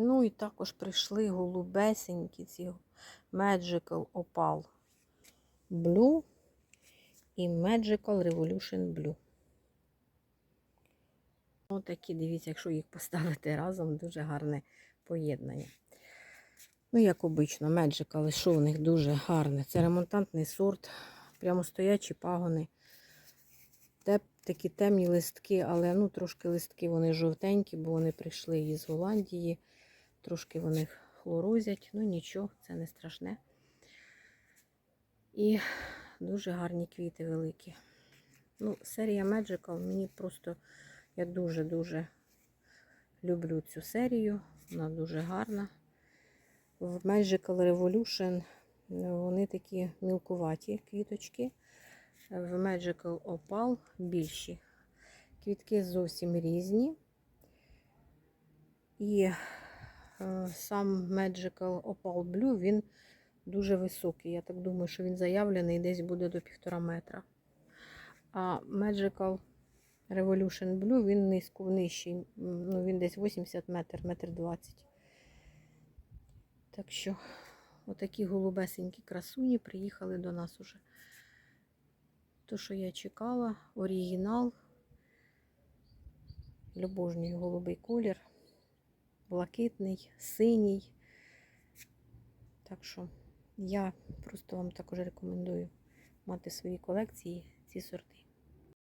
Ну і також прийшли голубесенькі ці Magical Opal Blue і Magical Revolution Blue. Отакі, дивіться, якщо їх поставити разом, дуже гарне поєднання. Ну, як обично, Magical, що у них дуже гарне. Це ремонтантний сорт, прямо стоячі пагони. Такі темні листки, але ну, трошки листки вони жовтенькі, бо вони прийшли із Голландії. Трошки вони хлорозять, ну нічого, це не страшне. І дуже гарні квіти великі. Ну, серія Magical мені просто я дуже-дуже люблю цю серію. Вона дуже гарна. В Magical Revolution вони такі мілкуваті квіточки. В Magical Opal більші. Квітки зовсім різні. І сам Magical Opal Blue, він дуже високий. Я так думаю, що він заявлений десь буде до півтора метра. А Magical Revolution Blue, він низько нижчий. Ну, він десь 80 метр, метр 20. Так що, отакі голубесенькі красуні приїхали до нас уже. То, що я чекала, оригінал. Любожній голубий колір, блакитний, синій. Так що я просто вам також рекомендую мати в своїй колекції ці сорти.